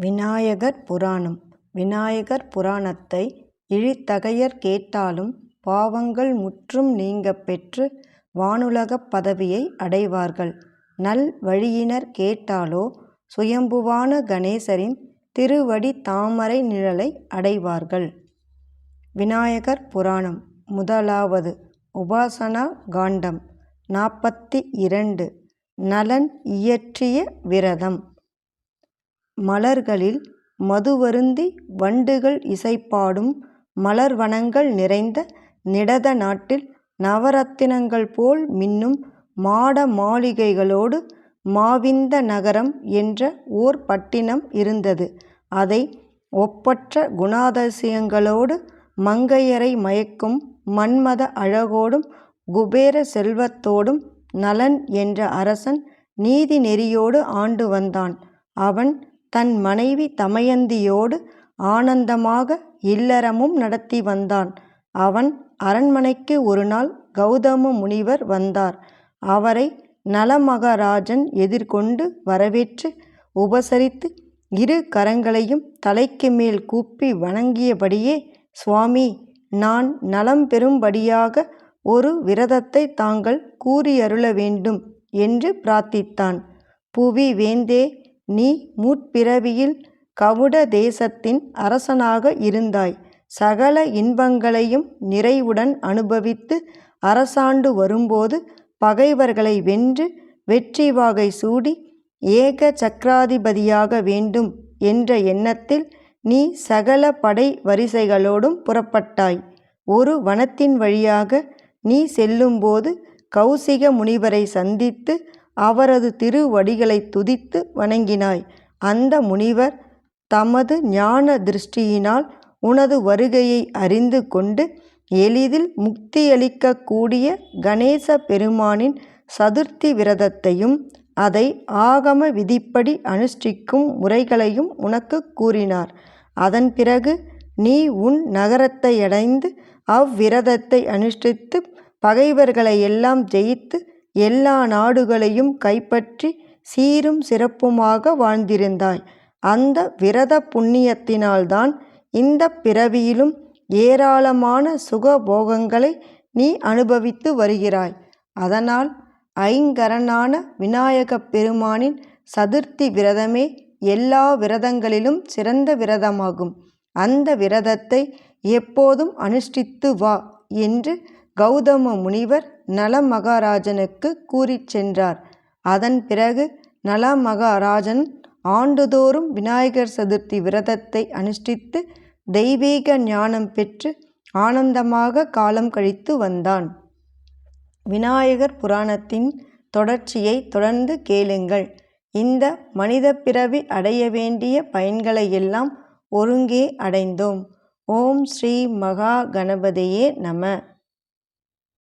விநாயகர் புராணம். விநாயகர் புராணத்தை இழித்தகையர் கேட்டாலும் பாவங்கள் முற்றும் நீங்க பெற்று வானுலகப் பதவியை அடைவார்கள். நல் வழியினர் கேட்டாலோ சுயம்புவான கணேசரின் திருவடி தாமரை நிழலை அடைவார்கள். விநாயகர் புராணம். முதலாவது உபாசனா காண்டம். நாற்பத்தி இரண்டு. நலன் இயற்றிய விரதம். மலர்களில் மதுவருந்தி வண்டுகள் இசைபாடும் மலர்வனங்கள் நிறைந்த நிடத நாட்டில் நவரத்தினங்கள் போல் மின்னும் மாட மாளிகைகளோடு மாவிந்த நகரம் என்ற ஓர் பட்டினம் இருந்தது. அதை ஒப்பற்ற குணாதிசயங்களோடு மங்கையரை மயக்கும் மன்மத அழகோடும் குபேர செல்வத்தோடும் நலன் என்ற அரசன் நீதி நெறியோடு ஆண்டு வந்தான். அவன் தன் மனைவி தமயந்தியோடு ஆனந்தமாக இல்லறமும் நடத்தி வந்தான். அவன் அரண்மனைக்கு ஒருநாள் கௌதம முனிவர் வந்தார். அவரை நலமகாராஜன் எதிர்கொண்டு வரவேற்று உபசரித்து இரு கரங்களையும் தலைக்கு மேல் கூப்பி வணங்கியபடியே சுவாமி நான் நலம் பெறும்படியாக ஒரு விரதத்தை தாங்கள் கூறியருள வேண்டும் என்று பிரார்த்தித்தான். புவி வேந்தே நீ முற்பிறவியில் கவுட தேசத்தின் அரசனாக இருந்தாய். சகல இன்பங்களையும் நிறைவுடன் அனுபவித்து அரசாண்டு வரும்போது பகைவர்களை வென்று வெற்றிவாகை சூடி ஏக சக்கராதிபதியாக வேண்டும் என்ற எண்ணத்தில் நீ சகல படை வரிசைகளோடும் புறப்பட்டாய். ஒரு வனத்தின் வழியாக நீ செல்லும்போது கௌசிக முனிவரை சந்தித்து அவரது திருவடிகளை துதித்து வணங்கினாய். அந்த முனிவர் தமது ஞான திருஷ்டியினால் உனது வருகையை அறிந்து கொண்டு எளிதில் முக்தியளிக்கக்கூடிய கணேச பெருமானின் சதுர்த்தி விரதத்தையும் அதை ஆகம விதிப்படி அனுஷ்டிக்கும் முறைகளையும் உனக்கு கூறினார். அதன் பிறகு நீ உன் நகரத்தை அடைந்து அவ்விரதத்தை அனுஷ்டித்து பகைவர்களை எல்லாம் ஜெயித்து எல்லா நாடுகளையும் கைப்பற்றி சீரும் சிறப்புமாக வாழ்ந்திருந்தாய். அந்த விரத புண்ணியத்தினால்தான் இந்தப் பிறவியிலும் ஏராளமான சுகபோகங்களை நீ அனுபவித்து வருகிறாய். அதனால் ஐங்கரனான விநாயகப் பெருமானின் சதுர்த்தி விரதமே எல்லா விரதங்களிலும் சிறந்த விரதமாகும். அந்த விரதத்தை எப்போதும் அனுஷ்டித்து வா என்று கௌதம முனிவர் நலமகாராஜனுக்குக் கூறிச் சென்றார். அதன் பிறகு நலமகாராஜன் ஆண்டுதோறும் விநாயகர் சதுர்த்தி விரதத்தை அனுஷ்டித்து தெய்வீக ஞானம் பெற்று ஆனந்தமாக காலம் கழித்து வந்தான். விநாயகர் புராணத்தின் தொடர்ச்சியை தொடர்ந்து கேளுங்கள். இந்த மனிதப் பிறவி அடைய வேண்டிய பயன்களையெல்லாம் ஒருங்கே அடைந்தோம். ஓம் ஸ்ரீ மகா கணபதியே நம